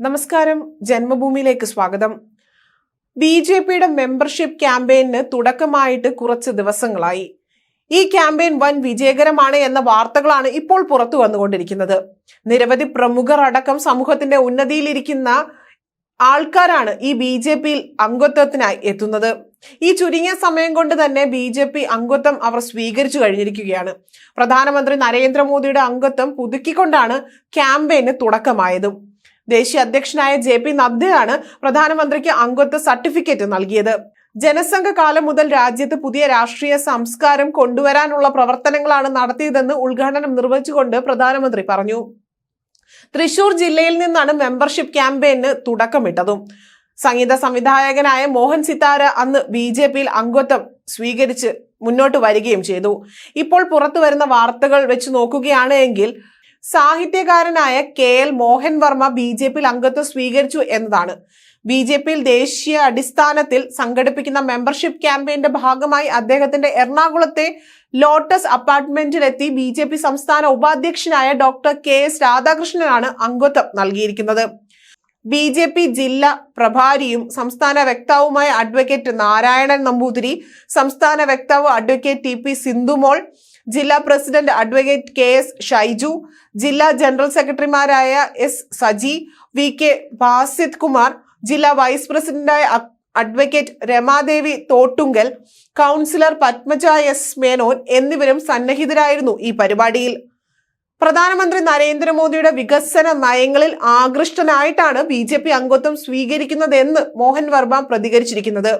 നമസ്കാരം. ജന്മഭൂമിയിലേക്ക് സ്വാഗതം. ബി ജെ പിയുടെ മെമ്പർഷിപ്പ് ക്യാമ്പയിന് തുടക്കമായിട്ട് കുറച്ച് ദിവസങ്ങളായി. ഈ ക്യാമ്പയിൻ വൻ വിജയകരമാണ് എന്ന വാർത്തകളാണ് ഇപ്പോൾ പുറത്തു വന്നുകൊണ്ടിരിക്കുന്നത്. നിരവധി പ്രമുഖർ അടക്കം സമൂഹത്തിന്റെ ഉന്നതിയിലിരിക്കുന്ന ആൾക്കാരാണ് ഈ ബി ജെ പിയിൽ അംഗത്വത്തിനായി എത്തുന്നത്. ഈ ചുരുങ്ങിയ സമയം കൊണ്ട് തന്നെ ബി ജെ പി അംഗത്വം അവർ സ്വീകരിച്ചു കഴിഞ്ഞിരിക്കുകയാണ്. പ്രധാനമന്ത്രി നരേന്ദ്രമോദിയുടെ അംഗത്വം പുതുക്കിക്കൊണ്ടാണ് ക്യാമ്പയിന് തുടക്കമായതും. ദേശീയ അധ്യക്ഷനായ ജെ പി നദ്ദയാണ് പ്രധാനമന്ത്രിക്ക് അംഗത്വ സർട്ടിഫിക്കറ്റ് നൽകിയത്. ജനസംഘ കാലം മുതൽ രാജ്യത്ത് പുതിയ രാഷ്ട്രീയ സംസ്കാരം കൊണ്ടുവരാനുള്ള പ്രവർത്തനങ്ങളാണ് നടത്തിയതെന്ന് ഉദ്ഘാടനം നിർവഹിച്ചുകൊണ്ട് പ്രധാനമന്ത്രി പറഞ്ഞു. തൃശൂർ ജില്ലയിൽ നിന്നാണ് മെമ്പർഷിപ്പ് ക്യാമ്പയിന് തുടക്കമിട്ടതും. സംഗീത സംവിധായകനായ മോഹൻ സിത്താര അന്ന് ബി ജെ പിയിൽ അംഗത്വം സ്വീകരിച്ച് മുന്നോട്ട് വരികയും ചെയ്തു. ഇപ്പോൾ പുറത്തു വരുന്ന വാർത്തകൾ വെച്ച് നോക്കുകയാണ് എങ്കിൽ സാഹിത്യകാരനായ K L Mohan Varma B J പിയിൽ അംഗത്വം സ്വീകരിച്ചു എന്നതാണ്. ബി ജെ പിയിൽ ദേശീയ അടിസ്ഥാനത്തിൽ സംഘടിപ്പിക്കുന്ന മെമ്പർഷിപ്പ് ക്യാമ്പയിന്റെ ഭാഗമായി അദ്ദേഹത്തിന്റെ എറണാകുളത്തെ ലോട്ടസ് അപ്പാർട്ട്മെന്റിലെത്തി ബി ജെ പി സംസ്ഥാന ഉപാധ്യക്ഷനായ ഡോക്ടർ കെ എസ് രാധാകൃഷ്ണനാണ് അംഗത്വം നൽകിയിരിക്കുന്നത്. ബി ജെ പി ജില്ലാ പ്രഭാരിയും സംസ്ഥാന വക്താവുമായ അഡ്വക്കേറ്റ് നാരായണൻ നമ്പൂതിരി സംസ്ഥാന വക്താവ് അഡ്വക്കേറ്റ് ടി പി സിന്ധുമോൾ ജില്ലാ president advocate K S Shaiju ജില്ലാ ജനറൽ സെക്രട്ടറിമാരായ S Saji V K Basith Kumar ജില്ലാ വൈസ് പ്രസിഡന്റായ advocate Ramadevi Thottungal councillor Padmaja S Menon എന്നിവരും സന്നിഹിതരായിരുന്നു ഈ പരിപാടിയിൽ. പ്രധാനമന്ത്രി നരേന്ദ്രമോദിയുടെ വികസന നയങ്ങളിൽ ആകൃഷ്ടനായിട്ടാണ് ബി ജെ പി അംഗത്വം സ്വീകരിക്കുന്നതെന്ന് മോഹൻ വർമ്മ പ്രതികരിച്ചിരിക്കുന്നത്.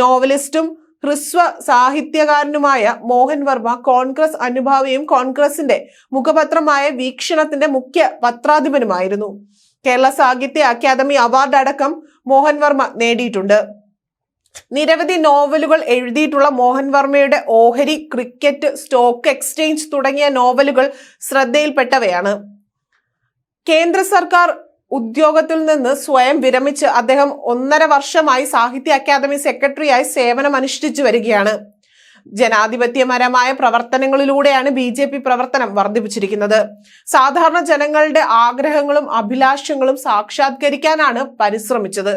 നോവലിസ്റ്റും ഹ്രസ്വ സാഹിത്യകാരനുമായ മോഹൻ വർമ്മ കോൺഗ്രസ് അനുഭാവിയും കോൺഗ്രസിന്റെ മുഖപത്രമായ വീക്ഷണത്തിന്റെ മുഖ്യ പത്രാധിപനുമായിരുന്നു. കേരള സാഹിത്യ അക്കാദമി അവാർഡ് അടക്കം മോഹൻ വർമ്മ നേടിയിട്ടുണ്ട്. നിരവധി നോവലുകൾ എഴുതിയിട്ടുള്ള മോഹൻ വർമ്മയുടെ ഓഹരി ക്രിക്കറ്റ് സ്റ്റോക്ക് എക്സ്ചേഞ്ച് തുടങ്ങിയ നോവലുകൾ ശ്രദ്ധയിൽപ്പെട്ടവയാണ്. കേന്ദ്ര സർക്കാർ ഉദ്യോഗത്തിൽ നിന്ന് സ്വയം വിരമിച്ച് അദ്ദേഹം ഒന്നര വർഷമായി സാഹിത്യ അക്കാദമി സെക്രട്ടറിയായി സേവനം അനുഷ്ഠിച്ചു വരികയാണ്. ജനാധിപത്യപരമായ പ്രവർത്തനങ്ങളിലൂടെയാണ് ബി ജെ പി പ്രവർത്തനം വർദ്ധിപ്പിച്ചിരിക്കുന്നത്. സാധാരണ ജനങ്ങളുടെ ആഗ്രഹങ്ങളും അഭിലാഷങ്ങളും സാക്ഷാത്കരിക്കാനാണ് പരിശ്രമിച്ചത്.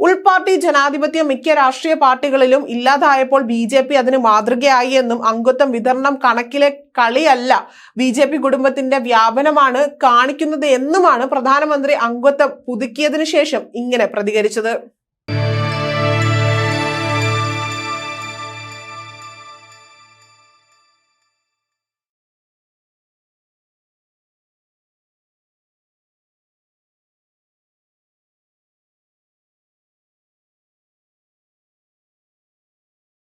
ഉൾപാർട്ടി ജനാധിപത്യം മിക്ക രാഷ്ട്രീയ പാർട്ടികളിലും ഇല്ലാതായപ്പോൾ ബി ജെ പി അതിന് മാതൃകയായി എന്നും അംഗത്വം വിതരണം കണക്കിലെ കളിയല്ല ബി ജെ പി കുടുംബത്തിന്റെ വ്യാപനമാണ് കാണിക്കുന്നത് എന്നുമാണ് പ്രധാനമന്ത്രി അംഗത്വം പുതുക്കിയതിനു ശേഷം ഇങ്ങനെ പ്രതികരിച്ചത്.